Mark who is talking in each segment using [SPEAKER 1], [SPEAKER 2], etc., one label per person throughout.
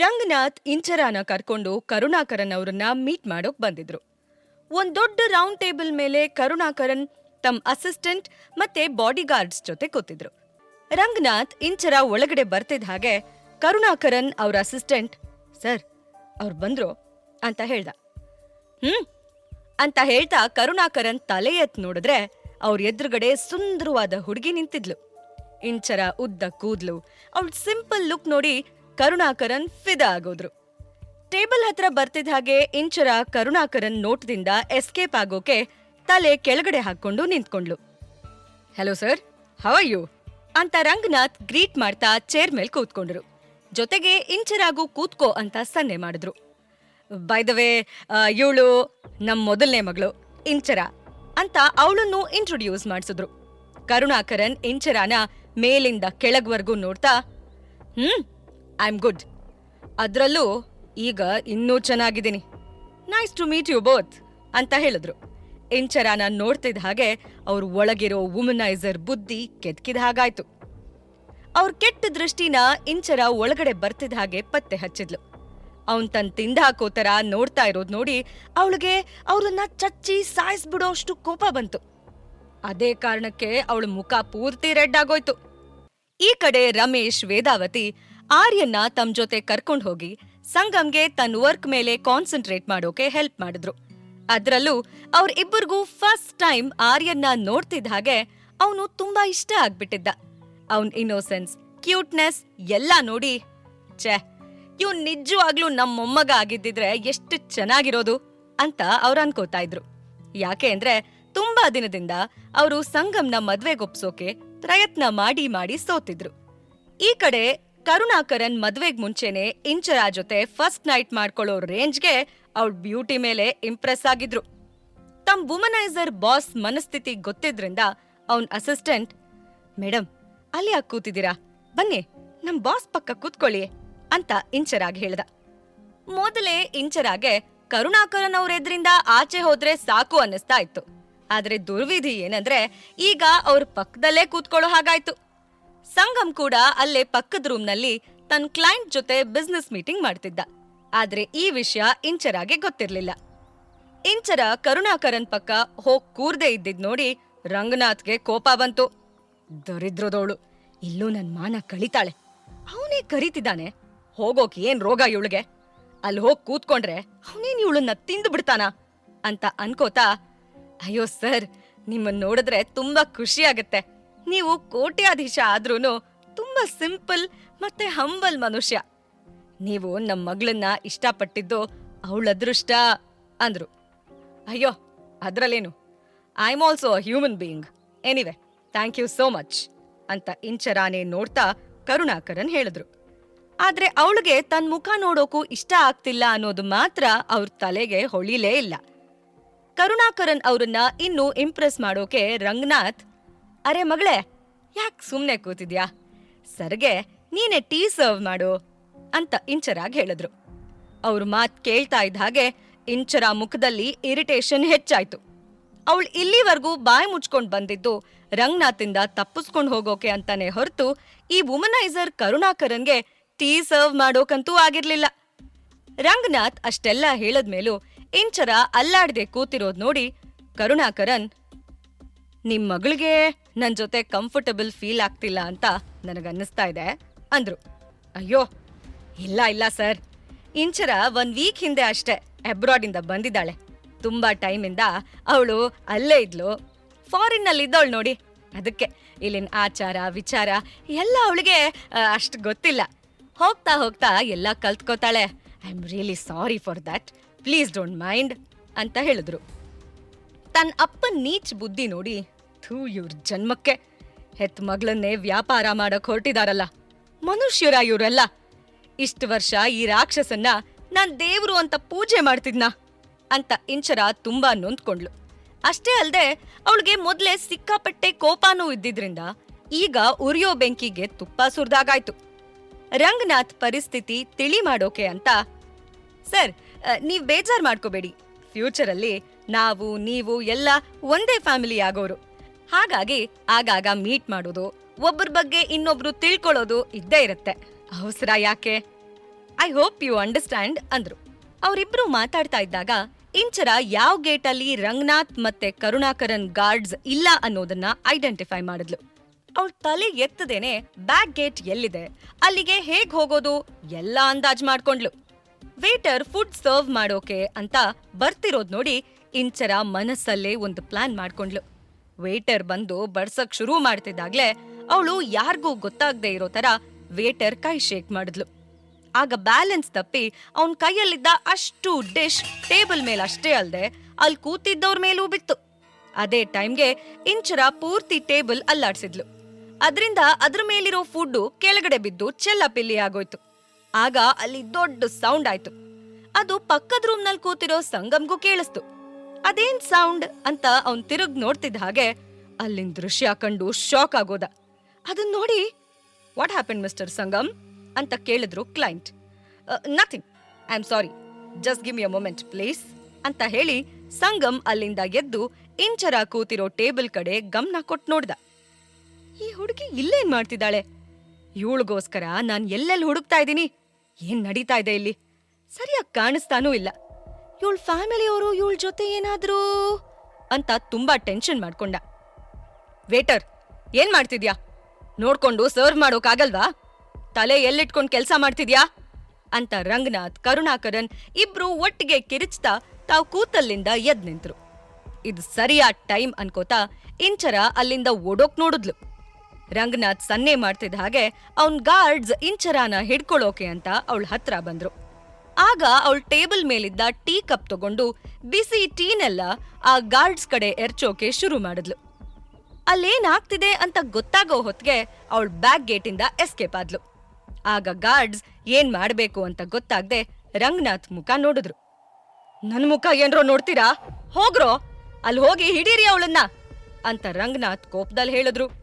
[SPEAKER 1] ರಂಗನಾಥ್ ಇಂಚರಾನ ಕರ್ಕೊಂಡು ಕರುಣಾಕರನ್ ಅವರನ್ನ ಮೀಟ್ ಮಾಡೋಕ್ ಬಂದಿದ್ರು. ಒಂದ್ ದೊಡ್ಡ ರೌಂಡ್ ಟೇಬಲ್ ಮೇಲೆ ಕರುಣಾಕರನ್ ತಮ್ಮ ಅಸಿಸ್ಟೆಂಟ್ ಮತ್ತೆ ಬಾಡಿಗಾರ್ಡ್ಸ್ ಜೊತೆ ಕೂತಿದ್ರು. ರಂಗನಾಥ್ ಇಂಚರ ಒಳಗಡೆ ಬರ್ತಿದ್ದ ಹಾಗೆ ಕರುಣಾಕರನ್ ಅವ್ರ ಅಸಿಸ್ಟೆಂಟ್ ಸರ್, ಅವ್ರು ಬಂದ್ರು, ಅಂತ ಹೇಳ್ದ. ಹ್ಮ್, ಅಂತ ಹೇಳ್ತಾ ಕರುಣಾಕರನ್ ತಲೆ ಎತ್ ನೋಡಿದ್ರೆ ಅವ್ರ ಎದುರುಗಡೆ ಸುಂದರವಾದ ಹುಡುಗಿ ನಿಂತಿದ್ಲು. ಇಂಚರ ಉದ್ದ ಕೂದ್ಲು, ಅವಳ ಸಿಂಪಲ್ ಲುಕ್ ನೋಡಿ ಕರುಣಾಕರನ್ ಫಿದಾ ಆಗೋದ್ರು. ಟೇಬಲ್ ಹತ್ರ ಬರ್ತಿದ್ದ ಹಾಗೆ ಇಂಚರ ಕರುಣಾಕರನ್ ನೋಟದಿಂದ ಎಸ್ಕೇಪ್ ಆಗೋಕೆ ತಲೆ ಕೆಳಗಡೆ ಹಾಕೊಂಡು ನಿಂತ್ಕೊಂಡ್ಲು hello sir how are you ಅಂತ ರಂಗನಾಥ್ ಗ್ರೀಟ್ ಮಾಡ್ತಾ ಚೇರ್ ಮೇಲೆ ಕೂತ್ಕೊಂಡ್ರು. ಜೊತೆಗೆ ಇಂಚರಾಗೂ ಕೂತ್ಕೋ ಅಂತ ಸನ್ನೆ ಮಾಡಿದ್ರು. ಬೈ ದ ವೇ ಇವಳು ನಮ್ಮ ಮೊದಲನೇ ಮಗಳು, ಇಂಚರ ಅಂತ ಅವಳನ್ನು ಇಂಟ್ರೊಡ್ಯೂಸ್ ಮಾಡಿಸಿದ್ರು. ಕರುಣಾಕರನ್ ಇಂಚರಾನ ಮೇಲಿಂದ ಕೆಳಗ್ವರ್ಗೂ ನೋಡ್ತಾ, ಹ್ಮ್ ಐ ಆಮ್ ಗುಡ್ ಅದ್ರಲ್ಲೂ ಈಗ ಇನ್ನೂ ಚೆನ್ನಾಗಿದ್ದೀನಿ. Nice to meet you both ಅಂತ ಹೇಳಿದ್ರು. ಇಂಚರಾನ ನೋಡ್ತಿದ್ದ ಹಾಗೆ ಅವ್ರ ಒಳಗಿರೋ ವುಮನೈಸರ್ ಬುದ್ಧಿ ಕೆದಕಿದ ಹಾಗಾಯ್ತು. ಅವ್ರ ಕೆಟ್ಟ ದೃಷ್ಟಿನ ಇಂಚರ ಒಳಗಡೆ ಬರ್ತಿದ್ದ ಹಾಗೆ ಪತ್ತೆ ಹಚ್ಚಿದ್ಲು. ಅವನ್ ತನ್ ತಿಂದ ಹಾಕೋ ತರ ನೋಡ್ತಾ ಇರೋದ್ ನೋಡಿ ಅವಳಿಗೆ ಅವ್ರನ್ನ ಚಚ್ಚಿ ಸಾಯಿಸ್ಬಿಡೋಷ್ಟು ಕೋಪ ಬಂತು. ಅದೇ ಕಾರಣಕ್ಕೆ ಅವಳ ಮುಖ ಪೂರ್ತಿ ರೆಡ್ ಆಗೋಯ್ತು. ಈ ಕಡೆ ರಮೇಶ್, ವೇದಾವತಿ ಆರ್ಯನ್ನ ತಮ್ ಜೊತೆ ಕರ್ಕೊಂಡು ಹೋಗಿ ಸಂಗಮ್ಗೆ ತನ್ನ ವರ್ಕ್ ಮೇಲೆ ಕಾನ್ಸಂಟ್ರೇಟ್ ಮಾಡೋಕೆ ಹೆಲ್ಪ್ ಮಾಡಿದ್ರು. ಅದ್ರಲ್ಲೂ ಅವ್ರ ಇಬ್ಬರಿಗೂ ಫಸ್ಟ್ ಟೈಮ್ ಆರ್ಯನ್ನ ನೋಡ್ತಿದ್ದ ಹಾಗೆ ಅವನು ತುಂಬಾ ಇಷ್ಟ ಆಗ್ಬಿಟ್ಟಿದ್ದ. ಅವನ್ ಇನ್ನೋಸೆನ್ಸ್ ಕ್ಯೂಟ್ನೆಸ್ ಎಲ್ಲ ನೋಡಿ, ಛೇ ಇವ್ ನಿಜವಾಗ್ಲೂ ನಮ್ಮ ಮೊಮ್ಮಗ ಆಗಿದ್ದಿದ್ರೆ ಎಷ್ಟು ಚೆನ್ನಾಗಿರೋದು ಅಂತ ಅವ್ರು ಅನ್ಕೋತಾ ಇದ್ರು. ಯಾಕೆ ಅಂದ್ರೆ ತುಂಬಾ ದಿನದಿಂದ ಅವರು ಸಂಗಮ್ನ ಮದ್ವೆಗೊಪ್ಸೋಕೆ ಪ್ರಯತ್ನ ಮಾಡಿ ಮಾಡಿ ಸೋತಿದ್ರು. ಈ ಕಡೆ ಕರುಣಾಕರನ್ ಮದ್ವೆಗ್ ಮುಂಚೆನೆ ಇಂಚರ ಜೊತೆ ಫಸ್ಟ್ ನೈಟ್ ಮಾಡ್ಕೊಳ್ಳೋ ರೇಂಜ್ಗೆ ಅವ್ಳ ಬ್ಯೂಟಿ ಮೇಲೆ ಇಂಪ್ರೆಸ್ ಆಗಿದ್ರು. ತಮ್ ವುಮನೈಸರ್ ಬಾಸ್ ಮನಸ್ಥಿತಿ ಗೊತ್ತಿದ್ರಿಂದ ಅವನ್ ಅಸಿಸ್ಟೆಂಟ್ ಮೇಡಮ್ ಅಲ್ಲಿ ಯಾಕೆ ಕೂತಿದ್ದೀರಾ? ಬನ್ನಿ, ನಮ್ ಬಾಸ್ ಪಕ್ಕ ಕೂತ್ಕೊಳ್ಳಿ ಅಂತ ಇಂಚರಾಗ್ ಹೇಳ್ದ. ಮೊದಲೇ ಇಂಚರಾಗೆ ಕರುಣಾಕರನ್ ಅವ್ರ ಎದ್ರಿಂದ ಆಚೆ ಹೋದ್ರೆ ಸಾಕು ಅನ್ನಿಸ್ತಾ ಇತ್ತು. ಆದ್ರೆ ದುರ್ವಿಧಿ ಏನಂದ್ರೆ ಈಗ ಅವ್ರ ಪಕ್ಕದಲ್ಲೇ ಕೂತ್ಕೊಳ್ಳೋ ಹಾಗಾಯ್ತು. ಸಂಗಮ್ ಕೂಡ ಅಲ್ಲೇ ಪಕ್ಕದ ರೂಮ್ನಲ್ಲಿ ತನ್ನ ಕ್ಲೈಂಟ್ ಜೊತೆ ಬಿಸ್ನೆಸ್ ಮೀಟಿಂಗ್ ಮಾಡ್ತಿದ್ದ. ಆದ್ರೆ ಈ ವಿಷಯ ಇಂಚರಾಗೆ ಗೊತ್ತಿರ್ಲಿಲ್ಲ. ಇಂಚರ ಕರುಣಾಕರನ್ ಪಕ್ಕ ಹೋಗ್ ಕೂರ್ದೆ ಇದ್ದಿದ್ ನೋಡಿ ರಂಗನಾಥ್ಗೆ ಕೋಪ ಬಂತು. ದರಿದ್ರದೋಳು, ಇಲ್ಲೂ ನನ್ ಮಾನ ಕಳಿತಾಳೆ. ಅವನೇ ಕರೀತಿದ್ದಾನೆ. ಹೋಗೋಕ್ ಏನ್ ರೋಗ ಇವಳಿಗೆ? ಅಲ್ಲಿ ಹೋಗ್ ಕೂತ್ಕೊಂಡ್ರೆ ಅವನೇನ್ ಇವಳನ್ನ ತಿಂದು ಬಿಡ್ತಾನ? ಅಂತ ಅನ್ಕೋತಾ, ಅಯ್ಯೋ ಸರ್, ನಿಮ್ಮನ್ ನೋಡಿದ್ರೆ ತುಂಬಾ ಖುಷಿ ಆಗತ್ತೆ. ನೀವು ಕೋಟ್ಯಾಧೀಶ ಆದ್ರೂ ತುಂಬಾ ಸಿಂಪಲ್ ಮತ್ತೆ ಹಂಬಲ್ ಮನುಷ್ಯ. ನೀವು ನಮ್ ಮಗಳನ್ನ ಇಷ್ಟಪಟ್ಟಿದ್ದು ಅವಳ ಅದೃಷ್ಟ ಅಂದ್ರು. ಅಯ್ಯೋ, ಅದ್ರಲ್ಲೇನು? I am also a human being anyway thank you so much ಅಂತ ಇಂಚರಾನೆ ನೋಡ್ತಾ ಕರುಣಾಕರನ್ ಹೇಳಿದ್ರು. ಆದ್ರೆ ಅವಳಿಗೆ ತನ್ನ ಮುಖ ನೋಡೋಕು ಇಷ್ಟ ಆಗ್ತಿಲ್ಲ ಅನ್ನೋದು ಮಾತ್ರ ಅವ್ರ ತಲೆಗೆ ಹೊಳಿಲೇ ಇಲ್ಲ. ಕರುಣಾಕರನ್ ಅವ್ರನ್ನ ಇನ್ನೂ ಇಂಪ್ರೆಸ್ ಮಾಡೋಕೆ ರಂಗನಾಥ್ ಅರೆ ಮಗಳೇ, ಯಾಕ್ ಸುಮ್ನೆ ಕೂತಿದ್ಯಾ? ಸರ್ಗೆ ನೀನೆ ಟೀ ಸರ್ವ್ ಮಾಡು ಅಂತ ಇಂಚರಾಗ್ ಹೇಳಿದ್ರು. ಅವ್ರ ಮಾತ್ ಕೇಳ್ತಾ ಇದ್ದ ಹಾಗೆ ಇಂಚರ ಮುಖದಲ್ಲಿ ಇರಿಟೇಷನ್ ಹೆಚ್ಚಾಯ್ತು. ಅವಳು ಇಲ್ಲಿವರೆಗೂ ಬಾಯಿ ಮುಚ್ಕೊಂಡ್ ಬಂದಿದ್ದು ರಂಗನಾಥಿಂದ ತಪ್ಪಿಸ್ಕೊಂಡ್ ಹೋಗೋಕೆ ಅಂತಾನೆ ಹೊರತು ಈ ವುಮನೈಸರ್ ಕರುಣಾಕರನ್ಗೆ ಟೀ ಸರ್ವ್ ಮಾಡೋಕಂತೂ ಆಗಿರ್ಲಿಲ್ಲ. ರಂಗನಾಥ್ ಅಷ್ಟೆಲ್ಲ ಹೇಳದ್ಮೇಲೂ ಇಂಚರ ಅಲ್ಲಾಡದೆ ಕೂತಿರೋದ್ ನೋಡಿ ಕರುಣಾಕರನ್ ನಿಮ್ ಮಗಳಿಗೆ ನನ್ ಜೊತೆ ಕಂಫರ್ಟಬಲ್ ಫೀಲ್ ಆಗ್ತಿಲ್ಲ ಅಂತ ನನಗನ್ನಿಸ್ತಾ ಇದೆ, ಅಂದ್ರು. ಅಯ್ಯೋ, ಇಲ್ಲ ಇಲ್ಲ, ಸರ್. ಇಂಚರ ಒಂದ್ ವೀಕ್ ಹಿಂದೆ ಅಷ್ಟೇ ಅಬ್ರಾಡಿಂದ ಬಂದಿದ್ದಾಳೆ. ತುಂಬಾ ಟೈಮಿಂದ ಅವಳು ಅಲ್ಲೇ ಇದ್ಲು. ಫಾರಿನ್ನಲ್ಲಿ ಇದ್ದವಳು ನೋಡಿ. ಅದಕ್ಕೆ ಇಲ್ಲಿನ ಆಚಾರ, ವಿಚಾರ ಎಲ್ಲ ಅವಳಿಗೆ ಅಷ್ಟು ಗೊತ್ತಿಲ್ಲ. ಹೋಗ್ತಾ ಹೋಗ್ತಾ ಎಲ್ಲ ಕಲ್ತ್ಕೋತಾಳೆ. I am really sorry for that please don't mind ಅಂತ ಹೇಳಿದ್ರು. ತನ್ನ ಅಪ್ಪನ್ ನೀಚ್ ಬುದ್ಧಿ ನೋಡಿ. ಥೂ, ಇವ್ರ ಜನ್ಮಕ್ಕೆ. ಹೆತ್ ಮಗಳನ್ನೇ ವ್ಯಾಪಾರ ಮಾಡಕ್ ಹೊರಟಿದಾರಲ್ಲ. ಮನುಷ್ಯರ ಇವರೆಲ್ಲ. ಇಷ್ಟು ವರ್ಷ ಈ ರಾಕ್ಷಸನ್ನ ನಾನ್ ದೇವ್ರು ಅಂತ ಪೂಜೆ ಮಾಡ್ತಿದ್ನ? ಅಂತ ಇಂಚರ ತುಂಬಾ ನೊಂದ್ಕೊಂಡ್ಲು ಅಷ್ಟೇ ಅಲ್ದೆ ಅವಳಿಗೆ ಮೊದ್ಲೇ ಸಿಕ್ಕಾಪಟ್ಟೆ ಕೋಪಾನೂ ಇದ್ದಿದ್ರಿಂದ ಈಗ ಉರಿಯೋ ಬೆಂಕಿಗೆ ತುಪ್ಪ ಸುರಿದಾಗಾಯ್ತು. ರಂಗನಾಥ್ ಪರಿಸ್ಥಿತಿ ತಿಳಿ ಮಾಡೋಕೆ ಅಂತ, ಸರ್ ನೀವ್ ಬೇಜಾರ್ ಮಾಡ್ಕೋಬೇಡಿ. ಫ್ಯೂಚರಲ್ಲಿ ನಾವು, ನೀವು ಎಲ್ಲ ಒಂದೇ ಫ್ಯಾಮಿಲಿ ಆಗೋರು. ಹಾಗಾಗಿ ಆಗಾಗ ಮೀಟ್ ಮಾಡೋದು, ಒಬ್ಬರ ಬಗ್ಗೆ ಇನ್ನೊಬ್ರು ತಿಳ್ಕೊಳ್ಳೋದು ಇದ್ದೇ ಇರುತ್ತೆ. ಅವಸರ ಯಾಕೆ? ಐ ಹೋಪ್ ಯು ಅಂಡರ್ಸ್ಟ್ಯಾಂಡ್ ಅಂದ್ರು. ಅವರಿಬ್ರು ಮಾತಾಡ್ತಾ ಇದ್ದಾಗ ಇಂಚರ ಯಾವ ಗೇಟಲ್ಲಿ ರಂಗನಾಥ್ ಮತ್ತೆ ಕರುಣಾಕರನ್ ಗಾರ್ಡ್ಸ್ ಇಲ್ಲ ಅನ್ನೋದನ್ನ ಐಡೆಂಟಿಫೈ ಮಾಡಿದ್ಲು. ಅವ್ರ ತಲೆ ಎತ್ತದೇನೆ ಬ್ಯಾಕ್ ಗೇಟ್ ಎಲ್ಲಿದೆ, ಅಲ್ಲಿಗೆ ಹೇಗ್ ಹೋಗೋದು, ಎಲ್ಲ ಅಂದಾಜ್ ಮಾಡ್ಕೊಂಡ್ಲು ವೇಟರ್ ಫುಡ್ ಸರ್ವ್ ಮಾಡೋಕೆ ಅಂತ ಬರ್ತಿರೋದ್ ನೋಡಿ ಇಂಚರ ಮನಸ್ಸಲ್ಲೇ ಒಂದು ಪ್ಲಾನ್ ಮಾಡ್ಕೊಂಡ್ಲು. ವೇಟರ್ ಬಂದು ಬಡ್ಸಕ್ ಶುರು ಮಾಡ್ತಿದ್ದಾಗ್ಲೇ ಅವಳು ಯಾರಿಗೂ ಗೊತ್ತಾಗದೆ ಇರೋ ತರ ವೇಟರ್ ಕೈ ಶೇಕ್ ಮಾಡಿದ್ಲು. ಆಗ ಬ್ಯಾಲೆನ್ಸ್ ತಪ್ಪಿ ಅವನ್ ಕೈಯಲ್ಲಿದ್ದ ಅಷ್ಟು ಡಿಶ್ ಟೇಬಲ್ ಮೇಲೆ ಅಷ್ಟೇ ಅಲ್ದೆ ಅಲ್ಲಿ ಕೂತಿದ್ದವ್ರ ಮೇಲೂ ಬಿತ್ತು. ಅದೇ ಟೈಮ್ಗೆ ಇಂಚರ ಪೂರ್ತಿ ಟೇಬಲ್ ಅಲ್ಲಾಡ್ಸಿದ್ಲು. ಅದರಿಂದ ಅದ್ರ ಮೇಲಿರೋ ಫುಡ್ಡು ಕೆಳಗಡೆ ಬಿದ್ದು ಚೆಲ್ಲಪಿಲ್ಲಿ ಆಗೋಯ್ತು. ಆಗ ಅಲ್ಲಿ ದೊಡ್ಡ ಸೌಂಡ್ ಆಯ್ತು. ಅದು ಪಕ್ಕದ ರೂಮ್ನಲ್ಲಿ ಕೂತಿರೋ ಸಂಗಮ್ಗೂ ಕೇಳಿಸ್ತು. ಅದೇನ್ ಸೌಂಡ್ ಅಂತ ಅವನ್ ತಿರುಗ್ ನೋಡ್ತಿದ್ದ ಹಾಗೆ ಅಲ್ಲಿನ ದೃಶ್ಯ ಕಂಡು ಶಾಕ್ ಆಗೋದ. ಅದನ್ನ ನೋಡಿ ವಾಟ್ ಹ್ಯಾಪನ್ ಮಿಸ್ಟರ್ ಸಂಗಮ್? ಅಂತ ಕೇಳಿದ್ರು client nothing I am sorry just give you moment please ಅಂತ ಹೇಳಿ ಸಂಗಮ್ ಅಲ್ಲಿಂದ ಎದ್ದು ಇಂಚರ ಕೂತಿರೋ ಟೇಬಲ್ ಕಡೆ ಗಮನ ಕೊಟ್ಟು ನೋಡ್ದ. ಈ ಹುಡುಗಿ ಇಲ್ಲೇನ್ ಮಾಡ್ತಿದ್ದಾಳೆ? ಇವಳಿಗೋಸ್ಕರ ನಾನ್ ಎಲ್ಲೆಲ್ಲಿ ಹುಡುಕ್ತಾ ಇದ್ದೀನಿ? ಏನ್ ನಡೀತಾ ಇದೆ ಇಲ್ಲಿ? ಸರಿಯಾಗಿ ಕಾಣಿಸ್ತಾನೂ ಇಲ್ಲ. ಇವಳ ಫ್ಯಾಮಿಲಿಯವರು ಇವಳ ಜೊತೆ ಏನಾದ್ರೂ ಅಂತ ತುಂಬಾ ಟೆನ್ಷನ್ ಮಾಡ್ಕೊಂಡ. ವೇಟರ್ ಏನ್ ಮಾಡ್ತಿದ್ಯಾ? ನೋಡ್ಕೊಂಡು ಸರ್ವ್ ಮಾಡೋಕಾಗಲ್ವಾ ತಲೆ ಎಲ್ಲಿಟ್ಕೊಂಡು ಕೆಲಸ ಮಾಡ್ತಿದ್ಯಾ? ಅಂತ ರಂಗನಾಥ್, ಕರುಣಾಕರನ್ ಇಬ್ರು ಒಟ್ಟಿಗೆ ಕಿರಿಚ್ತಾ ತಾವ್ ಕೂತಲ್ಲಿಂದ ಎದ್ ನಿಂತ್ರು. ಇದು ಸರಿಯಾದ ಟೈಮ್ ಅನ್ಕೋತಾ ಇಂಚರ ಅಲ್ಲಿಂದ ಓಡೋಕ್ ನೋಡಿದ್ಲು. ರಂಗನಾಥ್ ಸನ್ನೆ ಮಾಡ್ತಿದ್ದ ಹಾಗೆ ಅವನ್ ಗಾರ್ಡ್ಸ್ ಇಂಚರಾನ ಹಿಡ್ಕೊಳ್ಳೋಕೆ ಅಂತ ಅವಳ ಹತ್ರ ಬಂದ್ರು. ಆಗ ಅವಳ ಟೇಬಲ್ ಮೇಲಿದ್ದ ಟೀ ಕಪ್ ತಗೊಂಡು ಬಿಸಿ ಟೀನೆಲ್ಲ ಆ ಗಾರ್ಡ್ಸ್ ಕಡೆ ಎರ್ಚೋಕೆ ಶುರು ಮಾಡಿದ್ಲು. ಅಲ್ಲೇನಾಗ್ತಿದೆ ಅಂತ ಗೊತ್ತಾಗೋ ಹೊತ್ಗೆ ಅವಳ ಬ್ಯಾಕ್ ಗೇಟಿಂದ ಎಸ್ಕೇಪ್ ಆದ್ಲು. ಆಗ ಗಾರ್ಡ್ಸ್ ಏನ್ ಮಾಡ್ಬೇಕು ಅಂತ ಗೊತ್ತಾಗ್ದೆ ರಂಗನಾಥ್ ಮುಖ ನೋಡಿದ್ರು. ನನ್ ಮುಖ ಏನ್ರೋ ನೋಡ್ತೀರಾ? ಹೋಗ್ರೋ? ಅಲ್ಲಿ ಹೋಗಿ ಹಿಡೀರಿ ಅವಳನ್ನ! ಅಂತ ರಂಗನಾಥ್ ಕೋಪದಲ್ಲಿ ಹೇಳಿದ್ರು.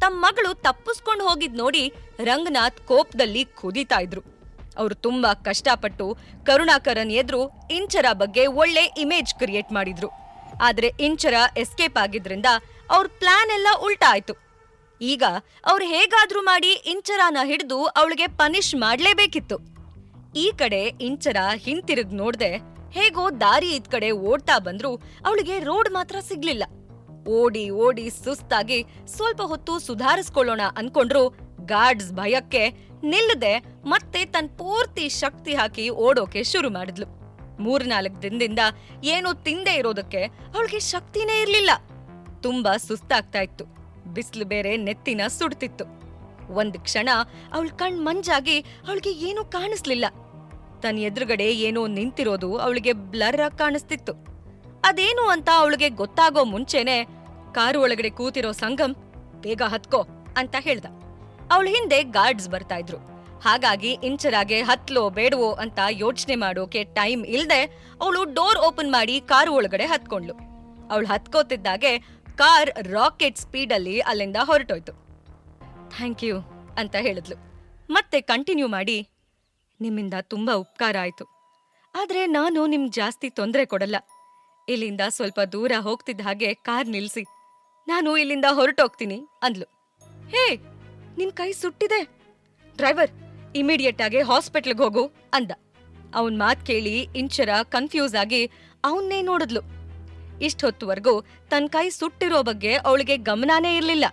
[SPEAKER 1] ತಮ್ಮ ಮಗಳು ತಪ್ಪಿಸ್ಕೊಂಡು ಹೋಗಿದ್ ನೋಡಿ ರಂಗನಾಥ್ ಕೋಪದಲ್ಲಿ ಕುದೀತಾ ಇದ್ರು. ಅವರು ತುಂಬಾ ಕಷ್ಟಪಟ್ಟು ಕರುಣಾಕರನ್ ಎದುರು ಇಂಚರ ಬಗ್ಗೆ ಒಳ್ಳೆ ಇಮೇಜ್ ಕ್ರಿಯೇಟ್ ಮಾಡಿದ್ರು. ಆದ್ರೆ ಇಂಚರ ಎಸ್ಕೇಪ್ ಆಗಿದ್ರಿಂದ ಅವ್ರ ಪ್ಲಾನ್ ಎಲ್ಲ ಉಲ್ಟಾ ಆಯ್ತು. ಈಗ ಅವ್ರು ಹೇಗಾದ್ರೂ ಮಾಡಿ ಇಂಚರಾನ ಹಿಡಿದು ಅವಳಿಗೆ ಪನಿಷ್ ಮಾಡ್ಲೇಬೇಕಿತ್ತು. ಈ ಕಡೆ ಇಂಚರ ಹಿಂತಿರುಗ್ ನೋಡ್ದೆ ಹೇಗೋ ದಾರಿ ಇದ್ ಕಡೆ ಓಡ್ತಾ ಬಂದ್ರು, ಅವಳಿಗೆ ರೋಡ್ ಮಾತ್ರ ಸಿಗ್ಲಿಲ್ಲ. ಓಡಿ ಓಡಿ ಸುಸ್ತಾಗಿ ಸ್ವಲ್ಪ ಹೊತ್ತು ಸುಧಾರಿಸ್ಕೊಳ್ಳೋಣ ಅನ್ಕೊಂಡ್ರು ಗಾರ್ಡ್ಸ್ ಭಯಕ್ಕೆ ನಿಲ್ಲದೆ ಮತ್ತೆ ತನ್ನ ಪೂರ್ತಿ ಶಕ್ತಿ ಹಾಕಿ ಓಡೋಕೆ ಶುರು ಮಾಡಿದ್ಲು. ಮೂರ್ನಾಲ್ಕು ದಿನದಿಂದ ಏನು ತಿಂದೆ ಇರೋದಕ್ಕೆ ಅವಳಿಗೆ ಶಕ್ತಿನೇ ಇರ್ಲಿಲ್ಲ. ತುಂಬಾ ಸುಸ್ತಾಗ್ತಾ ಇತ್ತು. ಬಿಸಿಲು ಬೇರೆ ನೆತ್ತಿನ ಸುಡ್ತಿತ್ತು. ಒಂದ್ ಕ್ಷಣ ಅವಳ ಕಣ್ ಮಂಜಾಗಿ ಅವಳಿಗೆ ಏನೂ ಕಾಣಿಸ್ಲಿಲ್ಲ. ತನ್ನ ಎದುರುಗಡೆ ಏನೋ ನಿಂತಿರೋದು ಅವಳಿಗೆ ಬ್ಲರ್ ಆಗಿ ಕಾಣಿಸ್ತಿತ್ತು. ಅದೇನು ಅಂತ ಅವಳಿಗೆ ಗೊತ್ತಾಗೋ ಮುಂಚೆನೆ ಕಾರು ಒಳಗಡೆ ಕೂತಿರೋ ಸಂಗಮ್, ಬೇಗ ಹತ್ಕೋ ಅಂತ ಹೇಳ್ದ. ಅವಳ ಹಿಂದೆ ಗಾರ್ಡ್ಸ್ ಬರ್ತಾ ಇದ್ರು. ಹಾಗಾಗಿ ಇಂಚರಾಗೆ ಹತ್ಲೋ, ಬೇಡವೋ ಅಂತ ಯೋಚನೆ ಮಾಡೋಕೆ ಟೈಮ್ ಇಲ್ದೆ ಅವಳು ಡೋರ್ ಓಪನ್ ಮಾಡಿ ಕಾರು ಒಳಗಡೆ ಹತ್ಕೊಂಡ್ಳು. ಅವಳು ಹತ್ಕೋತಿದ್ದಾಗೆ ಕಾರ್ ರಾಕೆಟ್ ಸ್ಪೀಡಲ್ಲಿ ಅಲ್ಲಿಂದ ಹೊರಟೋಯ್ತು. ಥ್ಯಾಂಕ್ ಯು ಅಂತ ಹೇಳಿದ್ಲು. ಮತ್ತೆ ಕಂಟಿನ್ಯೂ ಮಾಡಿ, ನಿಮ್ಮಿಂದ ತುಂಬಾ ಉಪಕಾರ ಆಯ್ತು. ಆದ್ರೆ ನಾನು ನಿಮ್ಗೆ ಜಾಸ್ತಿ ತೊಂದರೆ ಕೊಡಲ್ಲ. ಇಲ್ಲಿಂದ ಸ್ವಲ್ಪ ದೂರ ಹೋಗ್ತಿದ್ದ ಹಾಗೆ ಕಾರ್ ನಿಲ್ಸಿ. ನಾನು ಇಲ್ಲಿಂದ ಹೊರಟೋಗ್ತೀನಿ, ಅಂದ್ಲು. ಹೇ, ನಿನ್ ಕೈ ಸುಟ್ಟಿದೆ. ಡ್ರೈವರ್, ಇಮಿಡಿಯೇಟ್ ಆಗಿ ಹಾಸ್ಪಿಟ್ಲ್ಗೆ ಹೋಗು, ಅಂದ. ಅವನ್ ಮಾತ್ ಕೇಳಿ ಇಂಚರ ಕನ್ಫ್ಯೂಸ್ ಆಗಿ ಅವನ್ನೇ ನೋಡಿದ್ಲು. ಇಷ್ಟೊತ್ತುವರೆಗೂ ತನ್ನ ಕೈ ಸುಟ್ಟಿರೋ ಬಗ್ಗೆ ಅವಳಿಗೆ ಗಮನನೇ ಇರ್ಲಿಲ್ಲ.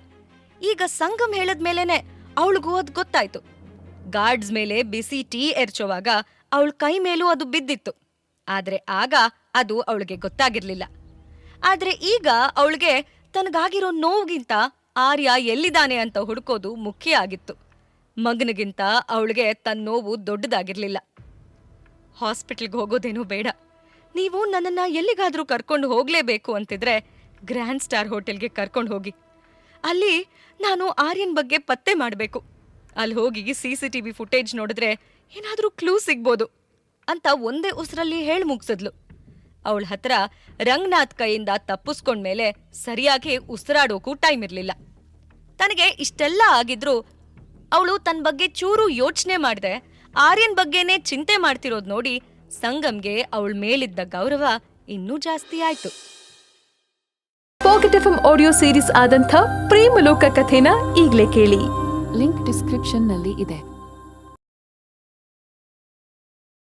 [SPEAKER 1] ಈಗ ಸಂಗಮ್ ಹೇಳದ್ಮೇಲೆನೆ ಅವಳಿಗೂ ಅದ್ ಗೊತ್ತಾಯ್ತು. ಗಾರ್ಡ್ಸ್ ಮೇಲೆ ಬಿಸಿ ಟೀ ಎರ್ಚೋವಾಗ ಅವಳ ಕೈ ಮೇಲೂ ಅದು ಬಿದ್ದಿತ್ತು. ಆದ್ರೆ ಆಗ ಅದು ಅವಳಿಗೆ ಗೊತ್ತಾಗಿರ್ಲಿಲ್ಲ. ಆದ್ರೆ ಈಗ ಅವಳಿಗೆ ತನಗಾಗಿರೋ ನೋವುಗಿಂತ ಆರ್ಯ ಎಲ್ಲಿದ್ದಾನೆ ಅಂತ ಹುಡುಕೋದು ಮುಖ್ಯ ಆಗಿತ್ತು. ಮಗನಿಗಿಂತ ಅವಳಿಗೆ ತನ್ನ ನೋವು ದೊಡ್ಡದಾಗಿರ್ಲಿಲ್ಲ. ಹಾಸ್ಪಿಟಲ್ಗೆ ಹೋಗೋದೇನೂ ಬೇಡ. ನೀವು ನನ್ನನ್ನ ಎಲ್ಲಿಗಾದ್ರೂ ಕರ್ಕೊಂಡು ಹೋಗ್ಲೇಬೇಕು ಅಂತಿದ್ರೆ ಗ್ರ್ಯಾಂಡ್ ಸ್ಟಾರ್ ಹೋಟೆಲ್ಗೆ ಕರ್ಕೊಂಡು ಹೋಗಿ. ಅಲ್ಲಿ ನಾನು ಆರ್ಯನ್ ಬಗ್ಗೆ ಪತ್ತೆ ಮಾಡಬೇಕು. ಅಲ್ಲಿ ಹೋಗಿ C C T V footage ನೋಡಿದ್ರೆ ಏನಾದ್ರೂ ಕ್ಲೂ ಸಿಗ್ಬೋದು ಅಂತ ಒಂದೇ ಉಸಿರಲ್ಲಿ ಹೇಳಿ ಮುಗ್ಸಿದ್ಲು. ಅವಳ ಹತ್ರ ರಂಗನಾಥ್ ಕೈಯಿಂದ ತಪ್ಪಿಸ್ಕೊಂಡ್ಮೇಲೆ ಸರಿಯಾಗಿ ಉಸಿರಾಡೋಕ್ಕೂ ಟೈಮ್ ಇರಲಿಲ್ಲ. ತನಗೆ ಇಷ್ಟೆಲ್ಲ ಆಗಿದ್ರು ಅವಳು ತನ್ನ ಬಗ್ಗೆ ಚೂರು ಯೋಚನೆ ಮಾಡ್ದೆ ಆರ್ಯನ್ ಬಗ್ಗೆನೇ ಚಿಂತೆ ಮಾಡ್ತಿರೋದು ನೋಡಿ ಸಂಗಮ್ಗೆ ಅವಳ ಮೇಲಿದ್ದ ಗೌರವ ಇನ್ನೂ ಜಾಸ್ತಿ ಆಯ್ತು.
[SPEAKER 2] ಪಾಕೆಟ್ ಎಫ್ ಆಡಿಯೋ ಸೀರೀಸ್ ಆದಂಥ ಪ್ರೇಮಲೋಕ ಕಥೆನ ಈಗಲೇ ಕೇಳಿ.
[SPEAKER 3] ಲಿಂಕ್ ಡಿಸ್ಕ್ರಿಪ್ಷನ್ನಲ್ಲಿ ಇದೆ.